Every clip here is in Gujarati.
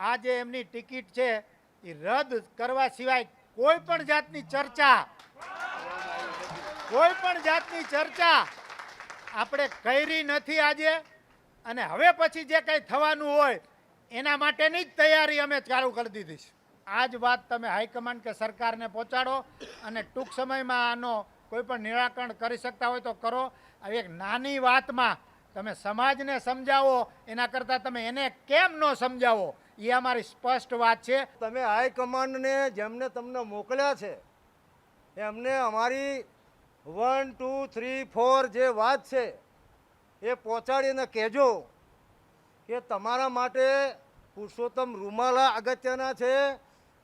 આ જે એમની ટિકિટ છે એ રદ કરવા સિવાય કોઈ પણ જાતની ચર્ચા, કોઈ પણ જાતની ચર્ચા આપણે કરી નથી આજે. અને હવે પછી જે કંઈ થવાનું હોય, એના માટેની જ તૈયારી અમે ચાલુ કરી દીધી છે. આ જ વાત તમે હાઈકમાન્ડ કે સરકારને પહોંચાડો અને ટૂંક સમયમાં આનો કોઈ પણ નિરાકરણ કરી શકતા હોય તો કરો. આવી એક નાની વાતમાં તમે સમાજને સમજાવો, એના કરતાં તમે એને કેમ ન સમજાવો? એ અમારી સ્પષ્ટ વાત છે. તમે હાઈકમાન્ડને જેમને તમને મોકલ્યા છે, એમને અમારી વન ટુ થ્રી ફોર જે વાત છે, એ પહોંચાડીને કહેજો કે તમારા માટે પુરુષોત્તમ રૂમાલા અગત્યના છે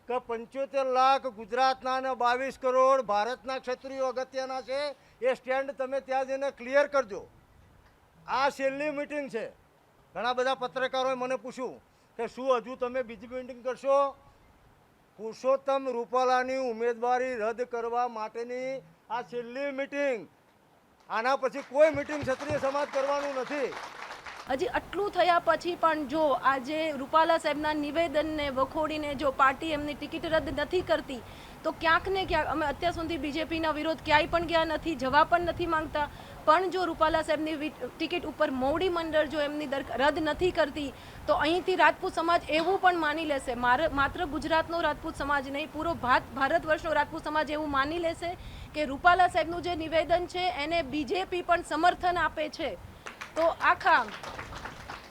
કે પંચોતેર લાખ ગુજરાતના અને બાવીસ કરોડ ભારતના ક્ષત્રિયો અગત્યના છે, એ સ્ટેન્ડ તમે ત્યાં જઈને ક્લિયર કરજો. આ છેલ્લી મિટિંગ છે. ઘણા બધા પત્રકારોએ મને પૂછ્યું કે શું હજુ તમે બીજી મિટિંગ કરશો? પુરુષોત્તમ રૂપાલાની ઉમેદવારી રદ કરવા માટેની આ છેલ્લી મિટિંગ આના પછી કોઈ મિટિંગ ક્ષત્રિય સમાજ કરવાનું નથી. હજી આટલું થયા પછી પણ જો આજે રૂપાલા સાહેબના નિવેદનને વખોડીને જો પાર્ટી એમની ટિકિટ રદ નથી કરતી, તો ક્યાંક ને ક્યાંક અમે અત્યાર સુધી બીજેપીના વિરોધ ક્યાંય પણ ગયા નથી જવા પણ નથી માંગતા. પણ જો રૂપાલા સાહેબની ટિકિટ ઉપર મોવડી મંડળ જો એમની દર રદ નથી કરતી, તો અહીંથી રાજપૂત સમાજ એવું પણ માની લેશે. માત્ર ગુજરાતનો રાજપૂત સમાજ નહીં, પૂરો ભારત ભારત વર્ષનો રાજપૂત સમાજ એવું માની લેશે કે રૂપાલા સાહેબનું જે નિવેદન છે, એને બીજેપી પણ સમર્થન આપે છે. તો આખા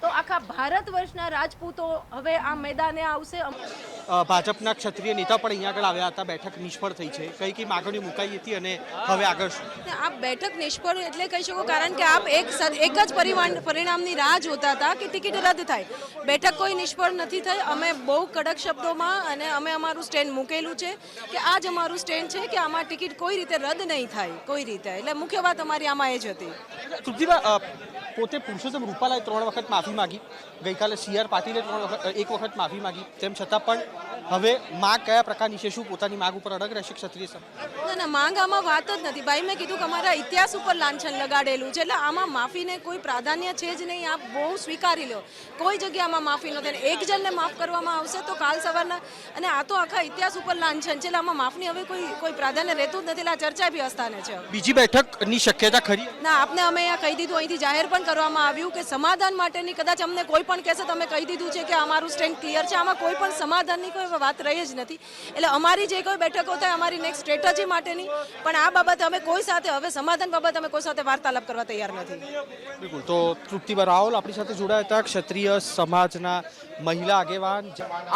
તો આખા ભારત વર્ષના રાજપૂતો હવે આ મેદાને આવશે. ભાજપના ક્ષત્રિય નેતા પણ અહીંયા આગળ આવ્યા હતા. બેઠક નિષ્ફળ થઈ છે. કઈ કઈ માગણીઓ મુકાઈ હતી અને હવે આગળ શું? આપ બેઠક નિષ્ફળ એટલે કહી શકો કારણ કે આપ એક એક જ પરિણામની રાહ જોતા હતા કે ટિકિટ રદ થાય. બેઠક કોઈ નિષ્ફળ નથી થઈ. અમે બહુ કડક શબ્દોમાં અને અમે અમારું સ્ટેન્ડ મૂકેલું છે કે આ જ અમારું સ્ટેન્ડ છે કે આમાં ટિકિટ કોઈ રીતે રદ નહીં થાય. કોઈ રીતે. એટલે મુખ્ય વાત અમારી આમાં એ જ હતી. તૃપ્તિભા પોતે પુરુષોત્તમ રૂપાલાએ ત્રણ વખત માફી માગી. ગઈકાલે સી આર પાટીલે ત્રણ વખત એક વખત માફી માગી. તેમ છતાં પણ હવે માગ કયા પ્રકારની છે? શું પોતાની માગ ઉપર અડગ રહેશે ક્ષત્રિય સમાજ ના ના માંગ આમાં વાત જ નથી. ભાઈ મેં કીધું કે અમારા ઇતિહાસ ઉપર લાંછન લગાડેલું છે. એટલે આમાં માફીને કોઈ પ્રાધાન્ય છે જ નહીં. આપ બહુ સ્વીકારી લો. કોઈ જગ્યામાં માફી નથી એક જણને માફ કરવામાં આવશે તો કાલ સવારના અને આ તો આખા ઇતિહાસ ઉપર લાંછન છે. એટલે આમાં માફની હવે કોઈ કોઈ પ્રાધાન્ય રહેતું જ નથી. એટલે આ ચર્ચા બી અસ્થાને છે. બીજી બેઠકની શક્યતા ખરી? ના આપને અમે અહીંયા કહી દીધું. અહીંથી જાહેર પણ કરવામાં આવ્યું કે સમાધાન માટેની કદાચ અમને કોઈ પણ કહેશે તમે કહી દીધું છે કે અમારું સ્ટેન્ડ ક્લિયર છે. આમાં કોઈ પણ સમાધાનની કોઈ વાત રહી જ નથી. એટલે અમારી જે કોઈ બેઠકો થાય અમારી નેક્સ્ટ સ્ટ્રેટજી માટેની પણ આ બાબતે અમે કોઈ સાથે હવે સમાધાન બાબતે અમે કોઈ સાથે વાર્તાલાપ કરવા તૈયાર નથી. બિલકુલ. તો તૃપ્તિબા રાહુલ આપણી સાથે જોડાયા હતા ક્ષત્રિય સમાજના મહિલા આગેવાન.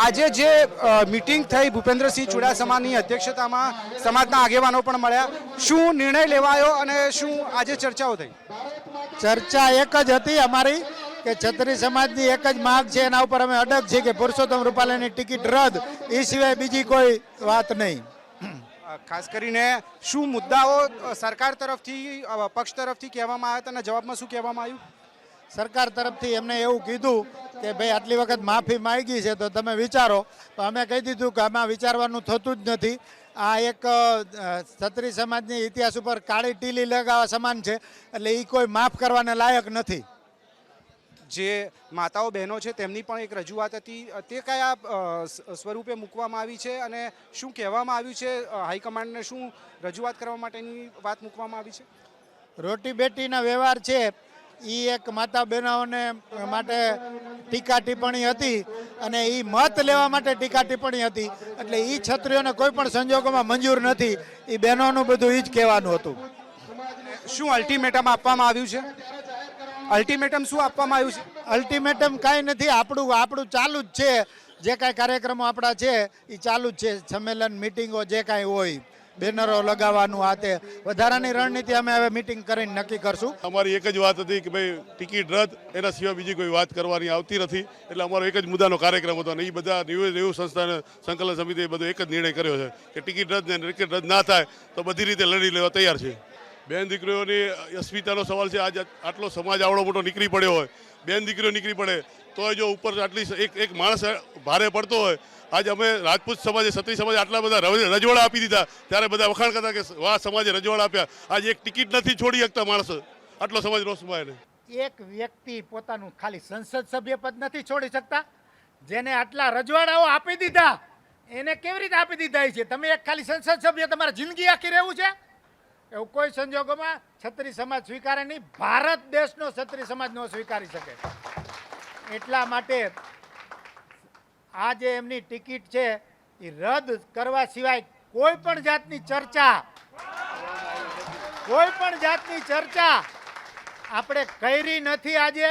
આજે જે મિટિંગ થઈ ભૂપેન્દ્રસિંહ ચુડાસમાની અધ્યક્ષતામાં સમાજના આગેવાનો પણ મળ્યા. શું નિર્ણય લેવાયો અને શું આજે ચર્ચાઓ થઈ? ચર્ચા એક જ હતી અમારી. કે છત્રી સમાજની એક જ માગ છે એના ઉપર અમે અડગ છીએ કે પુરુષોત્તમ રૂપાલાની ટિકિટ રદ. એ સિવાય બીજી કોઈ વાત નહીં. ખાસ કરીને શું મુદ્દાઓ સરકાર તરફથી પક્ષ તરફથી કહેવામાં આવ્યા હતા અને જવાબમાં શું કહેવામાં આવ્યું? સરકાર તરફથી એમને એવું કીધું કે ભાઈ આટલી વખત માફી માંગી છે તો તમે વિચારો. તો અમે કહી દીધું કે આમાં વિચારવાનું થતું જ નથી. આ એક ક્ષત્રિય સમાજની ઇતિહાસ ઉપર કાળી ટીલી લગાવવા સમાન છે એટલે એ કોઈ માફ કરવાને લાયક નથી. જે માતાઓ બહેનો છે તેમની પણ એક રજૂઆત હતી. તે કયા સ્વરૂપે મૂકવામાં આવી છે અને શું કહેવામાં આવ્યું છે? હાઈકમાન્ડને શું રજૂઆત કરવા માટેની વાત મૂકવામાં આવી છે? રોટી બેટીના વ્યવહાર છે. એ એક માતા બહેનોને માટે ટીકા ટિપ્પણી હતી અને એ મત લેવા માટે ટીકા ટિપ્પણી હતી. એટલે એ છત્રીઓને કોઈ પણ સંજોગોમાં મંજૂર નથી. એ બહેનોનું બધું એ જ કહેવાનું હતું. શું અલ્ટિમેટમ આપવામાં આવ્યું છે? અલ્ટિમેટમ શું આપવામાં આવ્યું છે? અલ્ટિમેટમ કાંઈ નથી આપણું આપણું ચાલુ જ છે. જે કાંઈ કાર્યક્રમો આપણા છે એ ચાલુ જ છે. સંમેલન મિટિંગો જે કાંઈ હોય બેનરો લગાવવાનું આ તે. વધારાની રણનીતિ અમે હવે મિટિંગ કરીને નક્કી કરશું. અમારી એક જ વાત હતી કે ભાઈ ટિકિટ રદ એના સિવાય બીજી કોઈ વાત કરવાની આવતી નથી. એટલે અમારો એક જ મુદ્દાનો કાર્યક્રમ હતો અને એ બધા ન્યૂ ન્યૂ સંસ્થાને સંકલન સમિતિએ બધો એક જ નિર્ણય કર્યો છે કે ટિકિટ રદ ને ટિકિટ રદ ના થાય તો બધી રીતે લડી લેવા તૈયાર છે. બેન દીકરીઓની અસ્મિતાનો સવાલ છે, આજ આટલો સમાજ આવડો મોટો નીકળી પડ્યો હોય, બેન દીકરીઓ નીકળી પડે તો જો ઉપર આટલી એક એક માણસ ભારે પડતો હોય, આજ અમે રાજપૂત સમાજે, ક્ષત્રિય સમાજે આટલા બધા રજ- રજવાડા આપી દીધા, ત્યારે બધા વખાણ કરતા કે વાહ, સમાજે રજવાડા આપ્યા. આજ એક ટિકિટ નથી છોડી શકતા માણસ. આટલો સમાજ રોષમાં એને. એક વ્યક્તિ પોતાનું ખાલી સંસદ સભ્ય પદ નથી છોડી શકતા, જેને આટલા રજવાડાઓ આપી દીધા, એને કેવી રીતે આપી દીધા છે? તમે એક ખાલી સંસદ સભ્ય તમારે જિંદગી આખી રહેવું છે? એવું કોઈ સંજોગોમાં છત્રી સમાજ સ્વીકારે નહીં. ભારત દેશનો છત્રી સમાજ ન સ્વીકારી શકે. એટલા માટે આ જે એમની ટિકિટ છે, એ રદ કરવા સિવાય કોઈ પણ જાતની ચર્ચા, કોઈ પણ જાતની ચર્ચા આપણે કરી નથી આજે.